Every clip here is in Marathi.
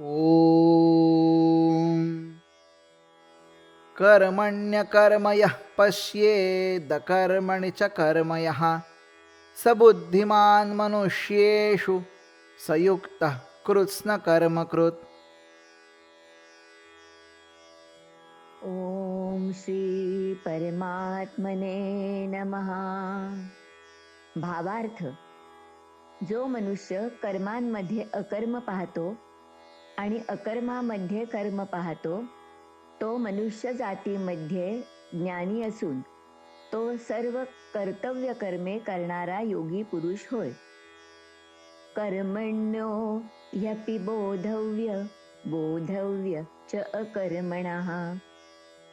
ॐ कर्मण्यकर्मयः पश्येदकर्मणि च कर्मयः स बुद्धिमान् मनुष्येषु स युक्तः कृत्स्नकर्मकृत्। ॐ श्रीपरमात्मने नमः। भावार्थ जो मनुष्य कर्मांमध्ये अकर्म पाहतो आणि अकर्मामध्ये कर्म पाहतो तो मनुष्य जातीमध्ये ज्ञानी असून तो सर्व कर्तव्य कर्मे करणारा योगी पुरुष होय. कर्मण्यो ह्यपि बोधव्य बोधव्य च अकर्मणः।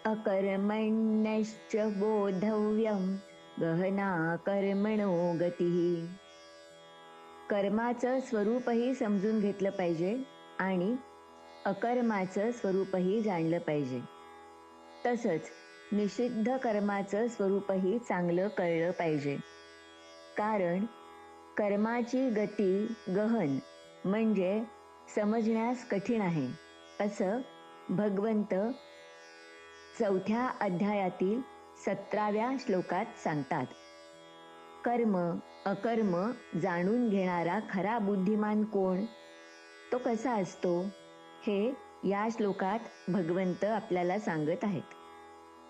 अकर्मण्यश्च बोधव्यं गहना कर्मणो गतिः। कर्माचं स्वरूपही समजून घेतलं पाहिजे. आणि अकर्माचं स्वरूपही जाणलं पाहिजे. तसंच निषिद्ध कर्माचं स्वरूपही चांगलं कळलं पाहिजे. कारण कर्माची गती गहन म्हणजे समजण्यास कठीण आहे असं भगवंत चौथ्या अध्यायातील सतराव्या श्लोकात सांगतात. कर्म अकर्म जाणून घेणारा खरा बुद्धिमान कोण तो कसा असतो हे या श्लोकात भगवंत आपल्याला सांगत आहेत.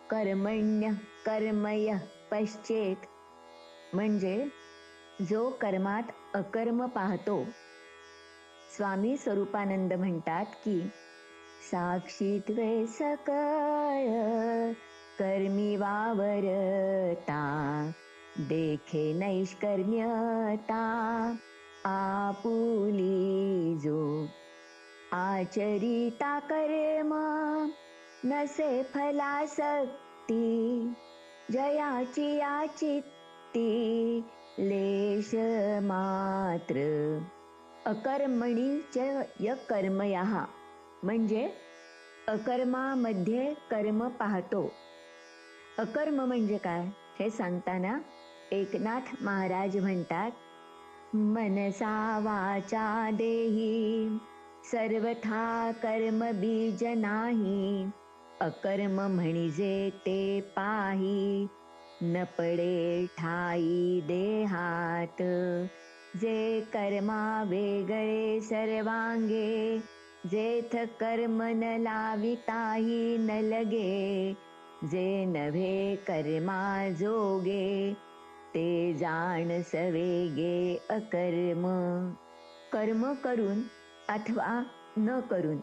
कर्मण्य कर्मय पश्चेत. म्हणजे जो कर्मात अकर्म पाहतो स्वामी स्वरूपानंद म्हणतात की साक्षीत्वे सकळ कर्मी वावरता देखे नैष्कर्म्यता. आपुली जो आचरिता कर्म नसे फलासक्ती जयाची याचित्ती लेश मात्र अकर्मणी च य कर्मयः म्हणजे अकर्मामध्ये कर्म पाहतो. अकर्म म्हणजे काय? हे सांगताना एकनाथ महाराज म्हणतात मनसा वाचा देही सर्वथा कर्म बीज नाही. अकर्म म्हणजे ते पाही न पडे ठाई देहात. जे कर्मा वेगळे सर्वांगे जेथ कर्म न लाविताही न लगे. जे नव्हे कर्मा जोगे ते जाण सवेगे अकर्म. कर्म करून अथवा न करून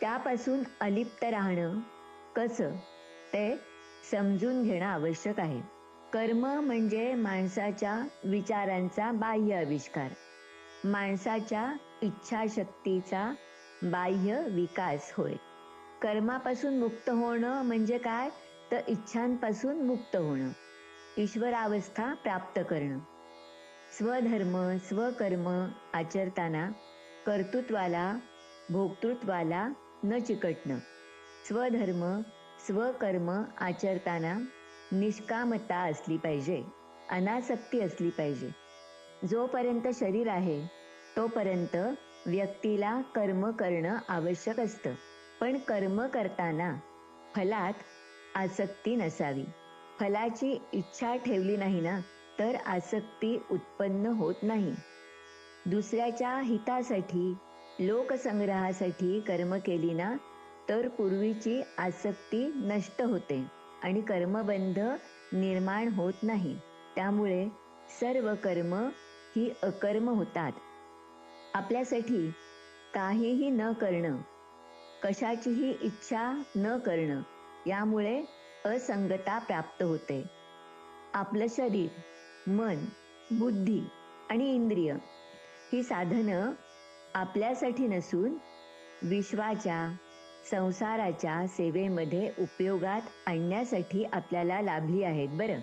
त्यापासून अलिप्त राहणं कसं ते समजून घेणं आवश्यक आहे. कर्म म्हणजे माणसाच्या विचारांचा बाह्य आविष्कार. माणसाच्या इच्छाशक्तीचा बाह्य विकास होय. कर्मापासून मुक्त होणं म्हणजे काय? तर इच्छांपासून मुक्त होणं. ईश्वरावस्था प्राप्त करणं. स्वधर्म स्वकर्म आचरताना कर्तृत्वाला भोक्तृत्वाला न चिकटणं. स्वधर्म स्वकर्म आचरताना निष्कामता असली पाहिजे अनासक्ती असली पाहिजे. जोपर्यंत शरीर आहे तोपर्यंत व्यक्तीला कर्म करणं आवश्यक असतं. पण कर्म करताना फलात आसक्ती नसावी. फलाची इच्छा ठेवली नाही ना तर आसक्ती उत्पन्न होत नाही. दुसऱ्याच्या हितासाठी लोकसंग्रहासाठी कर्म केली ना तर पूर्वीची आसक्ती नष्ट होते आणि कर्मबंध निर्माण होत नाही. त्यामुळे सर्व कर्म ही अकर्म होतात. आपल्यासाठी काहीही न करणं कशाचीही इच्छा न करणं यामुळे असंगता प्राप्त होते. आपलं शरीर मन बुद्धी आणि इंद्रिय ही साधनं आपल्यासाठी नसून विश्वाच्या संसाराच्या सेवेमध्ये उपयोगात आणण्यासाठी आपल्याला लाभली आहेत बरं.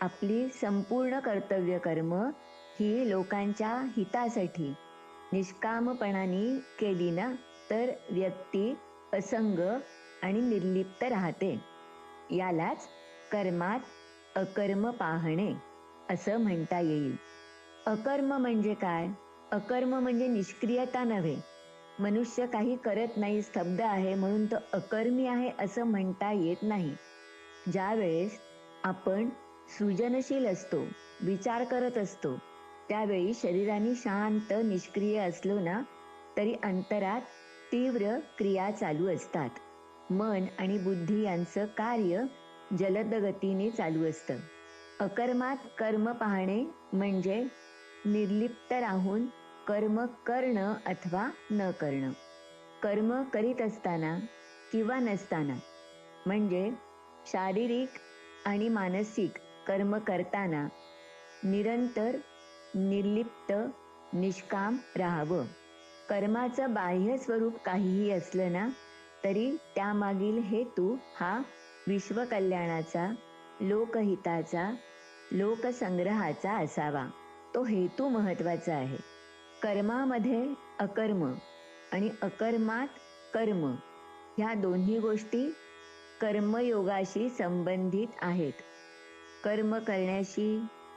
आपली संपूर्ण कर्तव्य कर्म ही लोकांच्या हितासाठी निष्कामपणाने केली ना तर व्यक्ती असंग आणि निर्लिप्त राहते. यालाच कर्मात अकर्म पाहणे असं म्हणता येईल. अकर्म म्हणजे काय? अकर्म म्हणजे निष्क्रियता नव्हे. मनुष्य काही करत नाही स्तब्ध आहे म्हणून तो अकर्मी आहे असं म्हणता येत नाही. ज्यावेळेस आपण सृजनशील असतो विचार करत असतो त्यावेळी शरीराने शांत निष्क्रिय असलो ना तरी अंतरात तीव्र क्रिया चालू असतात. मन आणि बुद्धी यांचं कार्य जलद गतीने चालू असतं. अकर्मात कर्म पाहणे म्हणजे निर्लिप्त राहून कर्म करणं अथवा न करणं. कर्म करीत असताना किंवा नसताना म्हणजे शारीरिक आणि मानसिक कर्म करताना निरंतर निर्लिप्त निष्काम राहावं. कर्माचं बाह्य स्वरूप काहीही असलं ना तरी त्यामागील हेतू हा विश्वकल्याणाचा लोकहिताचा लोकसंग्रहाचा असावा. तो हेतू महत्त्वाचा आहे. कर्मामध्ये अकर्म आणि अकर्मात कर्म ह्या दोन्ही गोष्टी कर्मयोगाशी संबंधित आहेत. कर्म करण्याशी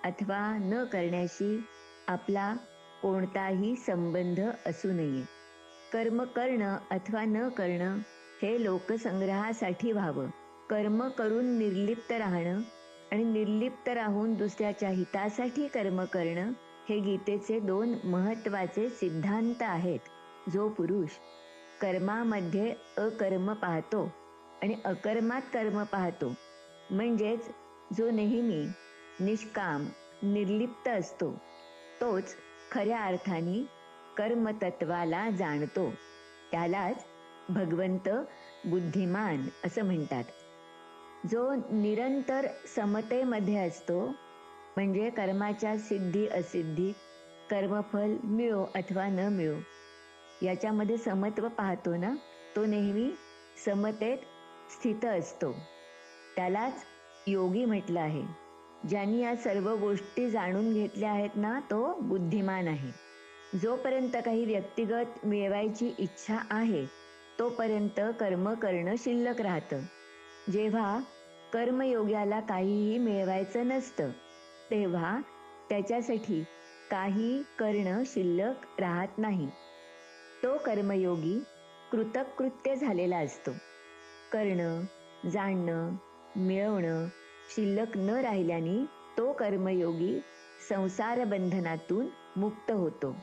अथवा न करण्याशी आपला कोणताही संबंध असू नये. कर्म करणं अथवा न करणं हे लोकसंग्रहासाठी व्हावं. कर्म करून निर्लिप्त राहणं आणि निर्लिप्त राहून दुसऱ्याच्या हितासाठी कर्म करणं हे गीतेचे दोन महत्त्वाचे सिद्धांत आहेत. जो पुरुष कर्मामध्ये अकर्म पाहतो आणि अकर्मात कर्म पाहतो. म्हणजेच जो नेहमी निष्काम निर्लिप्त असतो तोच खऱ्या अर्थाने कर्मतत्वाला जाणतो. त्यालाच भगवंत बुद्धिमान असं म्हणतात. जो निरंतर समतेमध्ये असतो म्हणजे कर्माच्या सिद्धी असिद्धी कर्मफल मिळो अथवा न मिळो याच्यामध्ये समत्व पाहतो ना तो नेहमी समतेत स्थित असतो. त्यालाच योगी म्हटलं आहे. ज्यांनी या सर्व गोष्टी जाणून घेतल्या आहेत ना तो बुद्धिमान आहे. जोपर्यंत काही व्यक्तिगत मिळवायची इच्छा आहे तोपर्यंत कर्म करणं शिल्लक राहतं. जेव्हा कर्मयोग्याला काहीही मिळवायचं नसतं तेव्हा त्याच्यासाठी काही करणं शिल्लक राहत नाही. तो कर्मयोगी कृतकृत्य झालेला असतो. करणं जाणणं मिळवणं शिल्लक न राहिल्याने तो कर्मयोगी संसार बंधनातून मुक्त होतो.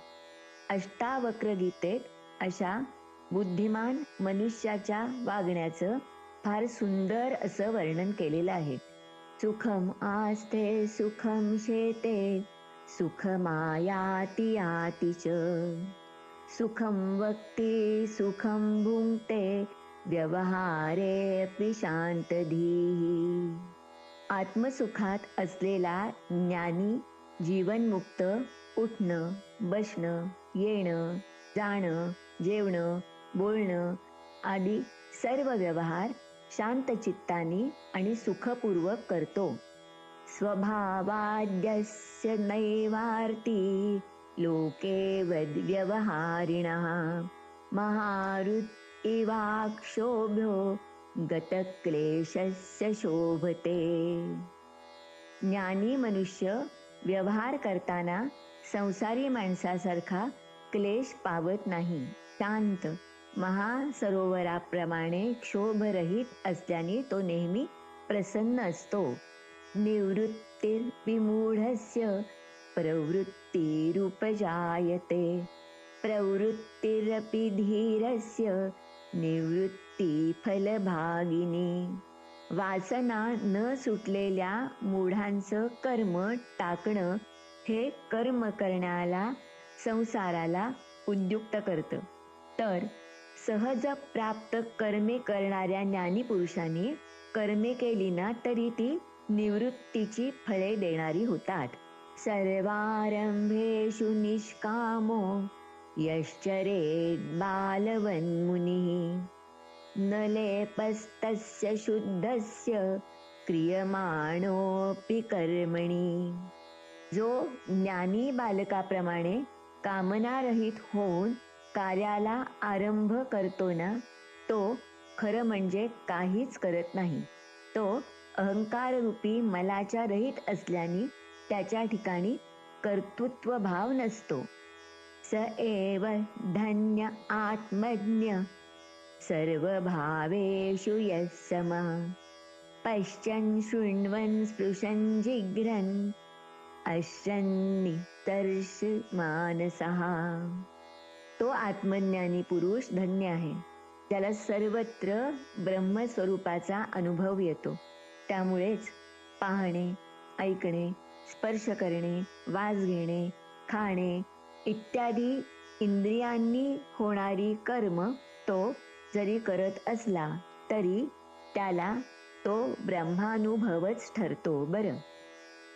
अष्टावक्र गीतेत अशा बुद्धिमान मनुष्याच्या वागण्याचं फार सुंदर असं वर्णन केलेलं आहे. सुखम आस्ते सुखम शेते सुखमायाती आतीच सुखम वक्ती सुखम भुंगते व्यवहारे शांत धीही आत्मसुखात असलेला ज्ञानी जीवनमुक्त उठणं बसणं येणं जाणं जेवणं बोलणं आदी सर्व व्यवहार शांत चित्ताने आणि सुखपूर्वक करतो. स्वभावाद्यस्य नैवार्ती लोके वद्व्यवहारिणः महारुत् इवाक्षोभ्यो गतक्लेशस्य शोभते. ज्ञानी मनुष्य व्यवहार करताना संसारी माणसासारखा क्लेश पावत नाही. शांत महासरोवराप्रमाणे क्षोभरहित असल्याने तो नेहमी प्रसन्न असतो. निवृत्तीर्विमूढस्य प्रवृत्तिरुपजायते. प्रवृत्तिरपि धीरस्य निवृत्तिफलभागिनी. वासना न सुटलेल्या मूढांचं कर्म टाकणं हे कर्म करण्याला संसाराला उद्युक्त करतं. तर सहज प्राप्त कर्मे करणाऱ्या ज्ञानी पुरुषांनी कर्मे केली ना तरी ती निवृत्तीची फळे देणारी होतात. सर्वारंभेषु निष्कामो यश्चरेत् बालवन्मुनिः न लेपस्तस्य शुद्धस्य क्रियमाणोऽपि कर्मणी. जो ज्ञानी बालकाप्रमाणे कामनारहित होऊन कार्याला आरंभ करतो ना तो खरं म्हणजे काहीच करत नाही. तो अहंकार रूपी मलाच्या रहित असल्याने त्याच्या ठिकाणी कर्तृत्व भाव नसतो. स एव धन्य आत्मज्ञ सर्वभावेषु यः समः पश्यन् शृण्वन् स्पृशन् जिघ्रन् अश्रन्नितर्ष मानसः. तो आत्मज्ञानी पुरुष धन्य आहे. ज्याला सर्वत्र ब्रह्मस्वरूपाचा अनुभव येतो. त्यामुळेच पाहणे ऐकणे स्पर्श करणे वास घेणे खाणे इत्यादी इंद्रियांनी होणारी कर्म तो जरी करत असला तरी त्याला तो ब्रह्मानुभवच ठरतो बरं.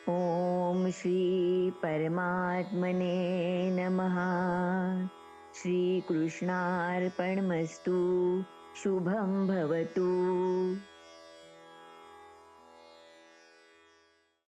ओम श्री परमात्मने नमः. श्रीकृष्णार्पणमस्तु। शुभं भवतु।